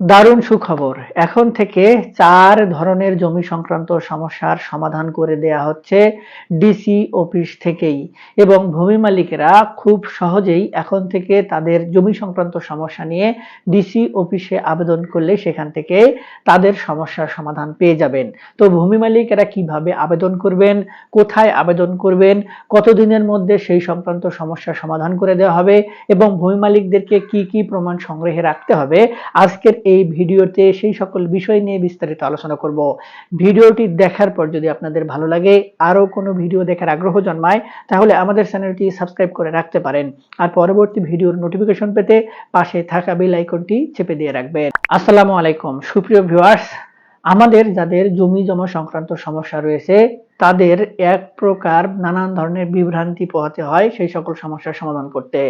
দারুণ সুখবর। এখন থেকে চার ধরনের জমি সংক্রান্ত সমস্যার সমাধান করে দেয়া হচ্ছে ডিসি অফিস থেকেই। এবং ভূমি মালিকেরা খুব সহজেই এখন থেকে তাদের জমি সংক্রান্ত সমস্যা নিয়ে ডিসি অফিসে আবেদন করলে সেখান থেকে তাদের সমস্যার সমাধান পেয়ে যাবেন। তো ভূমি মালিকেরা কীভাবে আবেদন করবেন, কোথায় আবেদন করবেন, কতদিনের মধ্যে সেই সংক্রান্ত সমস্যার সমাধান করে দেওয়া হবে এবং ভূমি মালিকদেরকে কি কি প্রমাণ সংগ্রহে রাখতে হবে, আজকের এই ভিডিওতে সেই সকল বিষয় নিয়ে বিস্তারিত আলোচনা করব। ভিডিওটি দেখার পর যদি আপনাদের ভালো লাগে, আরও কোনো ভিডিও দেখার আগ্রহ জন্মায়, তাহলে আমাদের চ্যানেলটি সাবস্ক্রাইব করে রাখতে পারেন। আর পরবর্তী ভিডিওর নোটিফিকেশন পেতে পাশে থাকা বেল আইকনটি চেপে দিয়ে রাখবেন। আসসালামু আলাইকুম। সুপ্রিয় ভিউয়ার্স, আমাদের যাদের জমি জমা সংক্রান্ত সমস্যা রয়েছে তাদের এক প্রকার নানান ধরনের বিভ্রান্তি পোহাতে হয় সেই সকল সমস্যার সমাধান করতে।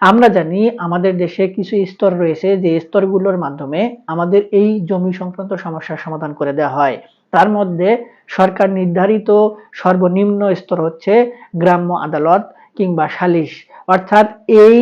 আমরা জানি আমাদের দেশে কিছু স্তর রয়েছে যে স্তরগুলোর মাধ্যমে আমাদের এই জমি সংক্রান্ত সমস্যার সমাধান করে দেওয়া হয়। তার মধ্যে সরকার নির্ধারিত সর্বনিম্ন স্তর হচ্ছে গ্রাম্য আদালত কিংবা সালিশ। অর্থাৎ এই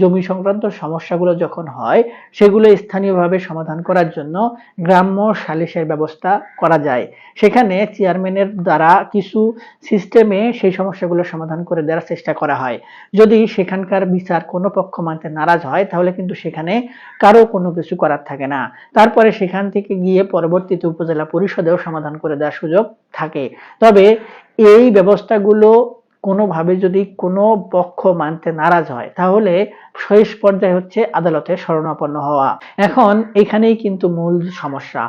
জমি সংক্রান্ত সমস্যাগুলো যখন হয়, সেগুলো স্থানীয়ভাবে সমাধান করার জন্য গ্রাম্য সালিশের ব্যবস্থা করা যায়। সেখানে চেয়ারম্যানের দ্বারা কিছু সিস্টেমে সেই সমস্যাগুলো সমাধান করে দেওয়ার চেষ্টা করা হয়। যদি সেখানকার বিচার কোনো পক্ষ মানতে নারাজ হয়, তাহলে কিন্তু সেখানে কারও কোনো কিছু করার থাকে না। তারপরে সেখান থেকে গিয়ে পরবর্তীতে উপজেলা পরিষদেও সমাধান করে দেওয়ার সুযোগ থাকে। তবে এই ব্যবস্থাগুলো কোনোভাবে যদি কোনো পক্ষ মানতে নারাজ হয়, তাহলে শেষ পর্যায়ে হচ্ছে আদালতে শরণাপন্ন হওয়া। এখন এখানেই কিন্তু মূল সমস্যা।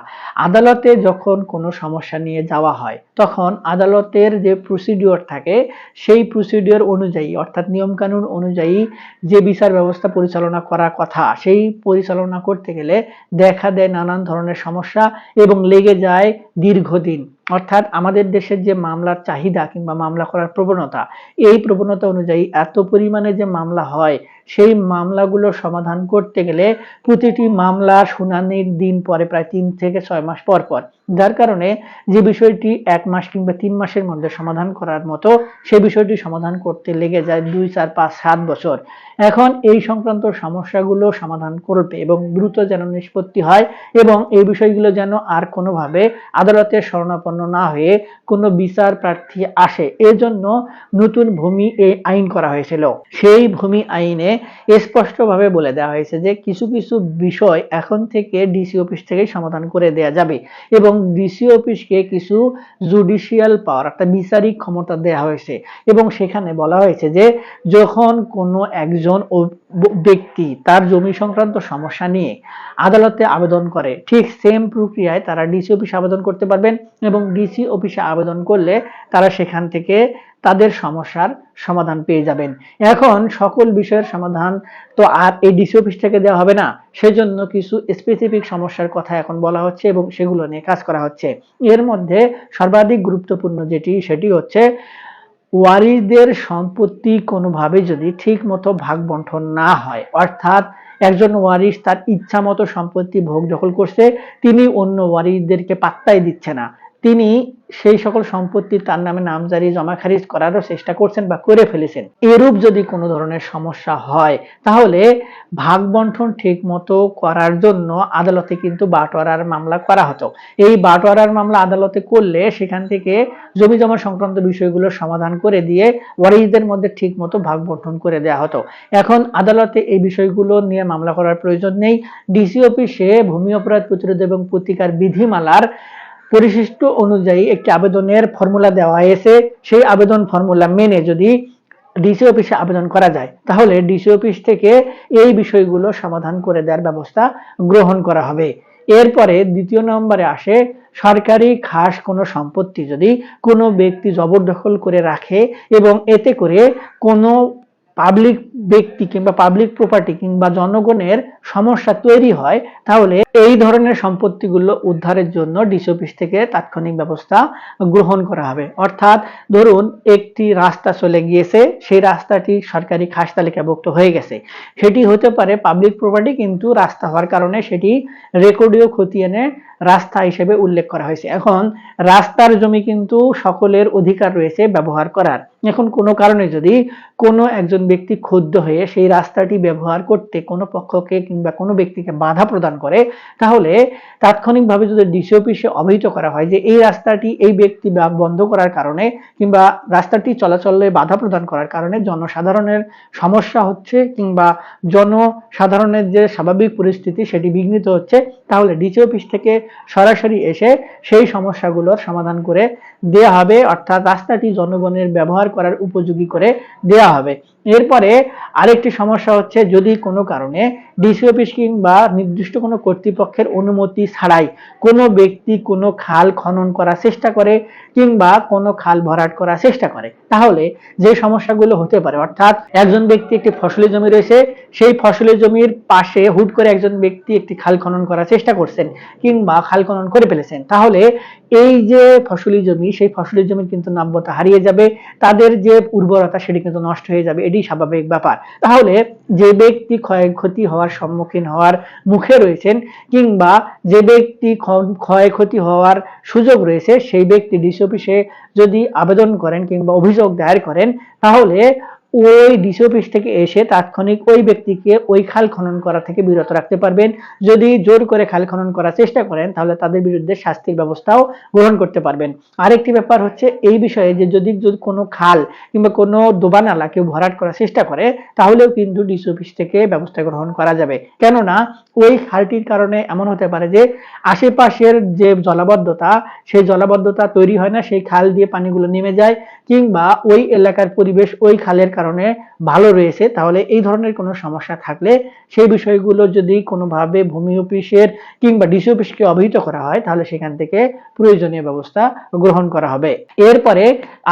আদালতে যখন কোনো সমস্যা নিয়ে যাওয়া হয়, তখন আদালতের যে প্রসিডিওর থাকে, সেই প্রসিডিওর অনুযায়ী, অর্থাৎ নিয়মকানুন অনুযায়ী যে বিচার ব্যবস্থা পরিচালনা করার কথা, সেই পরিচালনা করতে গেলে দেখা দেয় নানান ধরনের সমস্যা এবং লেগে যায় দীর্ঘদিন। অর্থাৎ আমাদের দেশের যে মামলার চাহিদা কিংবা মামলা করার প্রবণতা, এই প্রবণতা অনুযায়ী এত পরিমাণে যে মামলা হয় সেই মামলাগুলো সমাধান করতে গেলে প্রতিটি মামলা শুনানির দিন পরে প্রায় তিন থেকে ছয় মাস পর পর। যার কারণে যে বিষয়টি এক মাস কিংবা তিন মাসের মধ্যে সমাধান করার মতো সে বিষয়টি সমাধান করতে লেগে যায় দুই, চার, পাঁচ, সাত বছর। এখন এই সংক্রান্ত সমস্যাগুলো সমাধান করবে এবং দ্রুত যেন নিষ্পত্তি হয় এবং এই বিষয়গুলো যেন আর কোনোভাবে আদালতের শরণাপন্ন না হয়ে কোনো বিচার প্রার্থী আসে। এজন্য নতুন ভূমি এই আইন করা হয়েছিল। সেই ভূমি আইনে স্পষ্টভাবে বলে দেওয়া হয়েছে যে কিছু কিছু বিষয় এখন থেকে ডিসি অফিস থেকে সমাধান করে দেয়া যাবে এবং ডিসি অফিসকে কিছু জুডিশিয়াল পাওয়ার অর্থাৎ বিচারিক ক্ষমতা দেওয়া হয়েছে এবং সেখানে বলা হয়েছে যে যখন কোনো একজন ব্যক্তি তার জমি সংক্রান্ত সমস্যা নিয়ে আদালতে আবেদন করে, ঠিক সেম প্রক্রিয়ায় তারা ডিসি অফিসে আবেদন করতে পারবেন এবং ডিসি অফিসে আবেদন করলে তারা সেখান থেকে তাদের সমস্যার সমাধান পেয়ে যাবেন। এখন সকল বিষয়ের সমাধান তো আর এই ডিসি অফিস থেকে দেওয়া হবে না। সেজন্য কিছু স্পেসিফিক সমস্যার কথা এখন বলা হচ্ছে এবং সেগুলো নিয়ে কাজ করা হচ্ছে। এর মধ্যে সর্বাধিক গুরুত্বপূর্ণ যেটি, সেটি হচ্ছে ওয়ারিসদের সম্পত্তি কোনোভাবে যদি ঠিক মতো ভাগ বন্টন না হয়, অর্থাৎ একজন ওয়ারিস তার ইচ্ছা মতো সম্পত্তি ভোগ দখল করছে, তিনি অন্য ওয়ারিসদেরকে পাত্তাই দিচ্ছে না। তিনি সেই সকল সম্পত্তি তার নামে নামজারি জমা খারিজ করারও চেষ্টা করছেন বা করে ফেলেছেন। এরূপ যদি কোনো ধরনের সমস্যা হয়, তাহলে ভাগ বন্টন ঠিক মতো করার জন্য আদালতে কিন্তু বাটোয়ারার মামলা করা হতো। এই বাটোয়ারার মামলা আদালতে করলে সেখান থেকে জমি জমা সংক্রান্ত বিষয়গুলো সমাধান করে দিয়ে ওয়ারিসদের মধ্যে ঠিক মতো ভাগ বন্টন করে দেওয়া হতো। এখন আদালতে এই বিষয়গুলো নিয়ে মামলা করার প্রয়োজন নেই। ডিসি অফিসে ভূমি অপরাধ প্রতিরোধ এবং প্রতিকার বিধিমালার পরিশিষ্ট অনুযায়ী একটি আবেদনের ফর্মুলা দেওয়া হয়েছে। সেই আবেদন ফর্মুলা মেনে যদি ডিসি অফিসে আবেদন করা যায়, তাহলে ডিসি অফিস থেকে এই বিষয়গুলো সমাধান করে দেওয়ার ব্যবস্থা গ্রহণ করা হবে। এরপরে দ্বিতীয় নম্বরে আসে, সরকারি খাস কোনো সম্পত্তি যদি কোনো ব্যক্তি জবরদখল করে রাখে এবং এতে করে কোনো পাবলিক ব্যক্তি কিংবা পাবলিক প্রপার্টি কিংবা জনগণের সমস্যা তৈরি হয়, তাহলে এই ধরনের সম্পত্তিগুলো উদ্ধারের জন্য ডিসি অফিস থেকে তাৎক্ষণিক ব্যবস্থা গ্রহণ করা হবে। অর্থাৎ ধরুন একটি রাস্তা চলে গিয়েছে, সেই রাস্তাটি সরকারি খাস তালিকাভুক্ত হয়ে গেছে। সেটি হতে পারে পাবলিক প্রপার্টি কিন্তু রাস্তা হওয়ার কারণে সেটি রেকর্ডীয় খতিয়ানে রাস্তা হিসেবে উল্লেখ করা হয়েছে। এখন রাস্তার জমি কিন্তু সকলের অধিকার রয়েছে ব্যবহার করার। এখন কোনো কারণে যদি কোনো একজন ব্যক্তি ক্ষুব্ধ হয়ে সেই রাস্তাটি ব্যবহার করতে কোনো পক্ষকে কিংবা কোনো ব্যক্তিকে বাধা প্রদান করে, তাহলে তাৎক্ষণিকভাবে যদি ডিসি অফিসে অবহিত করা হয় যে এই রাস্তাটি এই ব্যক্তি বন্ধ করার কারণে কিংবা রাস্তাটি চলাচলে বাধা প্রদান করার কারণে জনসাধারণের সমস্যা হচ্ছে কিংবা জনসাধারণের যে স্বাভাবিক পরিস্থিতি সেটি বিঘ্নিত হচ্ছে, তাহলে ডিসি অফিস থেকে সরাসরি এসে সেই সমস্যাগুলোর সমাধান করে দেয়া হবে। অর্থাৎ রাস্তাটি জনগণের ব্যবহার করার উপযোগী করে দেয়া হবে। এরপরে আরেকটি সমস্যা হচ্ছে যদি কোনো কারণে ডিসি অফিস কিংবা নির্দিষ্ট কোনো কর্তৃপক্ষের অনুমতি ছাড়াই কোনো ব্যক্তি কোনো খাল খনন করার চেষ্টা করে কিংবা কোনো খাল ভরাট করার চেষ্টা করে। তাহলে যে সমস্যাগুলো হতে পারে, অর্থাৎ একজন ব্যক্তি একটি ফসলি জমি রয়েছে, সেই ফসলি জমির পাশে হুট করে একজন ব্যক্তি একটি খাল খনন করার চেষ্টা করছেন কিংবা খাল খনন করে ফেলেছেন। তাহলে এই যে ফসলি জমি, সেই ফসলি জমির কিন্তু নাব্যতা হারিয়ে যাবে, তাদের যে উর্বরতা সেটি কিন্তু নষ্ট হয়ে যাবে, এটি স্বাভাবিক ব্যাপার। তাহলে যে ব্যক্তি ক্ষয়ক্ষতি হওয়ার সম্মুখীন হওয়ার মুখে রয়েছেন কিংবা যে ব্যক্তি ক্ষয়ক্ষতি হওয়ার সুযোগ রয়েছে, সেই ব্যক্তি ডিসি অফিসে যদি আবেদন করেন কিংবা অভিযোগ দায়ের করেন, তাহলে ওই ডিসি অফিস থেকে এসে তাৎক্ষণিক ওই ব্যক্তিকে ওই খাল খনন করা থেকে বিরত রাখতে পারবেন। যদি জোর করে খাল খনন করার চেষ্টা করেন, তাহলে তাদের বিরুদ্ধে শাস্তির ব্যবস্থাও গ্রহণ করতে পারবেন। আরেকটি ব্যাপার হচ্ছে এই বিষয়ে যে যদি যদি কোনো খাল কিংবা কোনো দোবানালা কেউ ভরাট করার চেষ্টা করে, তাহলেও কিন্তু ডিসি অফিস থেকে ব্যবস্থা গ্রহণ করা যাবে। কেননা ওই খালটির কারণে এমন হতে পারে যে আশেপাশের যে জলাবদ্ধতা, সেই জলাবদ্ধতা তৈরি হয় না, সেই খাল দিয়ে পানিগুলো নেমে যায়। কিংবা ওই এলাকার পরিবেশ ওই খালের কারণে ভালো রয়েছে, তাহলে এই ধরনের কোনো সমস্যা থাকলে সেই বিষয়গুলো যদি কোনোভাবে ভূমি অফিসের কিংবা ডিসি অফিসকে অবহিত করা হয়, তাহলে সেখান থেকে প্রয়োজনীয় ব্যবস্থা গ্রহণ করা হবে। এরপরে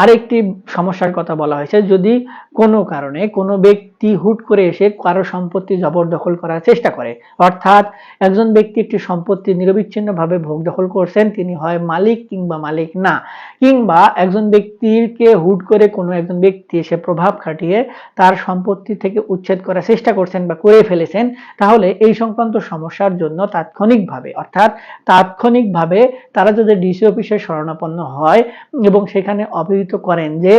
আরেকটি সমস্যার কথা বলা হয়েছে, যদি কোনো কারণে কোনো ব্যক্তি হুট করে এসে কারও সম্পত্তি জবরদখল করার চেষ্টা করে, অর্থাৎ একজন ব্যক্তি একটি সম্পত্তি নিরবিচ্ছিন্নভাবে ভোগ দখল করছেন, তিনি হয় মালিক কিংবা মালিক না, কিংবা একজন ব্যক্তিকে হুট করে কোনো একজন ব্যক্তি এসে প্রভাব খাটিয়ে তার সম্পত্তি থেকে উচ্ছেদ করার চেষ্টা করছেন বা করে ফেলেছেন, তাহলে এই সংক্রান্ত সমস্যার জন্য তাৎক্ষণিকভাবে, অর্থাৎ তাৎক্ষণিকভাবে তারা যদি ডিসি অফিসে শরণাপন্ন হয় এবং সেখানে অবহিত করেন যে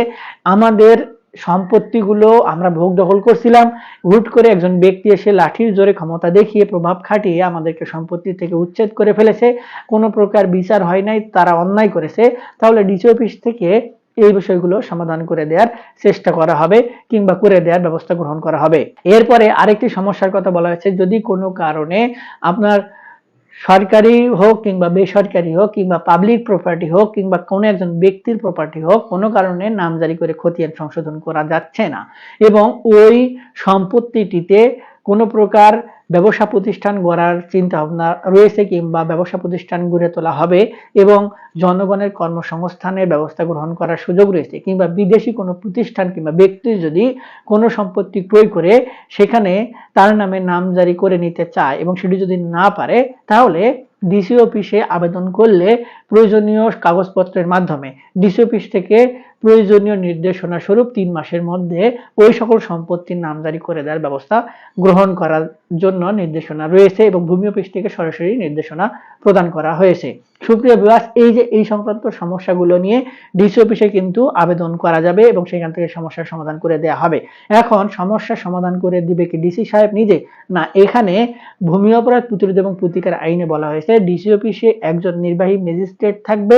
আমাদের সম্পত্তিগুলো আমরা ভোগ দখল করছিলাম, হুট করে একজন ব্যক্তি এসে লাঠির জোরে ক্ষমতা দেখিয়ে প্রভাব খাটিয়ে আমাদেরকে সম্পত্তি থেকে উচ্ছেদ করে ফেলেছে, কোনো প্রকার বিচার হয় নাই, তারা অন্যায় করেছে, তাহলে ডিসি অফিস থেকে এই বিষয়গুলো সমাধান করে দেওয়ার চেষ্টা করা হবে কিংবা করে দেওয়ার ব্যবস্থা গ্রহণ করা হবে। এরপরে আরেকটি সমস্যার কথা বলা হয়েছে, যদি কোনো কারণে আপনার সরকারি হোক কিংবা বেসরকারি হোক কিংবা পাবলিক প্রপার্টি হোক কিংবা কোনো একজন ব্যক্তির প্রপার্টি হোক, কোনো কারণে নামজারি করে খতিয়ান সংশোধন করা যাচ্ছে না। এবং ওই সম্পত্তিটিতে কোনো প্রকার ব্যবসা প্রতিষ্ঠান গড়ার চিন্তা ভাবনা রয়েছে কিংবা ব্যবসা প্রতিষ্ঠান গড়ে তোলা হবে এবং জনগণের কর্মসংস্থানের ব্যবস্থা গ্রহণ করার সুযোগ রয়েছে কিংবা বিদেশি কোনো প্রতিষ্ঠান কিংবা ব্যক্তি যদি কোনো সম্পত্তি ক্রয় করে সেখানে তার নামে নামজারি করে নিতে চায় এবং সেটি যদি না পারে, তাহলে ডিসি অফিসে আবেদন করলে প্রয়োজনীয় কাগজপত্রের মাধ্যমে ডিসি অফিস থেকে প্রয়োজনীয় নির্দেশনা স্বরূপ তিন মাসের মধ্যে ওই সকল সম্পত্তির নামজারি করে দেওয়ার ব্যবস্থা গ্রহণ করার জন্য নির্দেশনা রয়েছে এবং ভূমি অফিস থেকে সরাসরি নির্দেশনা প্রদান করা হয়েছে। সুপ্রিয় বিবাস এই যে এই সংক্রান্ত সমস্যাগুলো নিয়ে ডিসি অফিসে কিন্তু আবেদন করা যাবে এবং সেখান থেকে সমস্যার সমাধান করে দেয়া হবে। এখন সমস্যার সমাধান করে দিবে কি ডিসি সাহেব নিজে? না, এখানে ভূমি অপরাধ, প্রতিরোধ এবং প্রতিকার আইনে বলা হয়েছে ডিসি অফিসে একজন নির্বাহী ম্যাজিস্ট্রেট থাকবে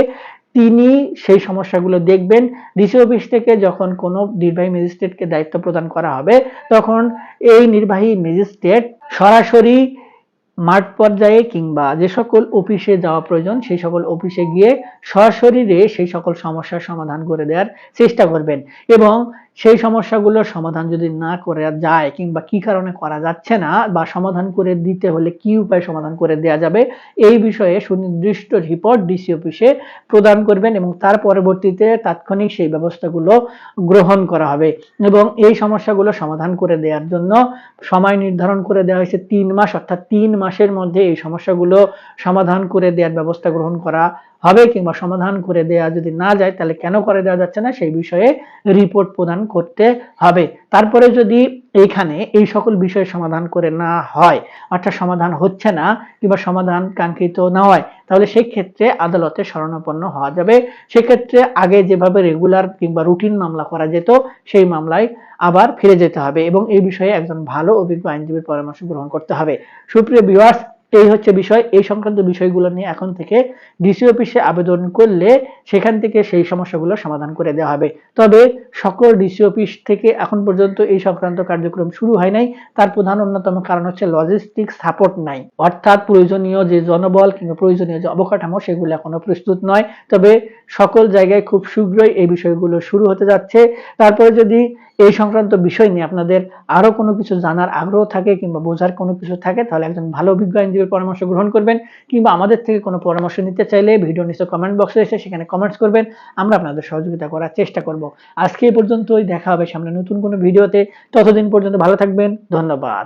তিনি সেই সমস্যাগুলো দেখবেন। ডিসি অফিস থেকে যখন কোনো নির্বাহী ম্যাজিস্ট্রেটকে দায়িত্ব প্রদান করা হবে, তখন এই নির্বাহী ম্যাজিস্ট্রেট সরাসরি মাঠ পর্যায়ে কিংবা যে সকল অফিসে যাওয়া প্রয়োজন, সেই সকল অফিসে গিয়ে সশরীরে সেই সকল সমস্যার সমাধান করে দেওয়ার চেষ্টা করবেন। এবং সেই সমস্যাগুলোর সমাধান যদি না করে যায় কিংবা কি কারণে করা যাচ্ছে না বা সমাধান করে দিতে হলে কি উপায় সমাধান করে দেওয়া যাবে, এই বিষয়ে সুনির্দিষ্ট রিপোর্ট ডিসি অফিসে প্রদান করবেন এবং তার পরবর্তীতে তাৎক্ষণিক সেই ব্যবস্থাগুলো গ্রহণ করা হবে এবং এই সমস্যাগুলো সমাধান করে দেওয়ার জন্য সময় নির্ধারণ করে দেওয়া হয়েছে তিন মাস, অর্থাৎ তিন মাসের মধ্যে এই সমস্যাগুলো সমাধান করে দেওয়ার ব্যবস্থা গ্রহণ করা হবে কিংবা সমাধান করে দেওয়া যদি না যায়, তাহলে কেন করে দেওয়া যাচ্ছে না? সেই বিষয়ে রিপোর্ট প্রদান করতে হবে। তারপরে যদি এইখানে এই সকল বিষয় সমাধান করে না হয়, অর্থাৎ সমাধান হচ্ছে না কিংবা সমাধান কাঙ্ক্ষিত না হয়, তাহলে সেই ক্ষেত্রে আদালতে শরণাপন্ন হওয়া যাবে। সেক্ষেত্রে আগে যেভাবে রেগুলার কিংবা রুটিন মামলা করা যেত, সেই মামলায় আবার ফিরে যেতে হবে এবং এই বিষয়ে একজন ভালো অভিজ্ঞ আইনজীবীর পরামর্শ গ্রহণ করতে হবে। সুপ্রিয় ভিউয়ার্স এই হচ্ছে বিষয়, এই সংক্রান্ত বিষয়গুলো নিয়ে এখন থেকে ডিসি অফিসে আবেদন করলে সেখান থেকে সেই সমস্যাগুলো সমাধান করে দেওয়া হবে। তবে সকল ডিসি অফিস থেকে এখন পর্যন্ত এই সংক্রান্ত কার্যক্রম শুরু হয় নাই। তার প্রধান অন্যতম কারণ হচ্ছে লজিস্টিক সাপোর্ট নাই। অর্থাৎ প্রয়োজনীয় যে জনবল কিংবা প্রয়োজনীয় যে অবকাঠামো, সেগুলো এখনও প্রস্তুত নয়। তবে সকল জায়গায় খুব শীঘ্রই এই বিষয়গুলো শুরু হতে যাচ্ছে। তারপরে যদি এই সংক্রান্ত বিষয় নিয়ে আপনাদের আরও কোনো কিছু জানার আগ্রহ থাকে কিংবা বোঝার কোনো কিছু থাকে, তাহলে একজন ভালো অভিজ্ঞ আইনজীবীর পরামর্শ গ্রহণ করবেন কিংবা আমাদের থেকে কোনো পরামর্শ নিতে চাইলে ভিডিও নিচে কমেন্ট বক্সে এসে সেখানে কমেন্টস করবেন। আমরা আপনাদের সহযোগিতা করার চেষ্টা করব। আজকে এই পর্যন্তই, দেখা হবে সামনে নতুন কোনো ভিডিওতে। ততদিন পর্যন্ত ভালো থাকবেন। ধন্যবাদ।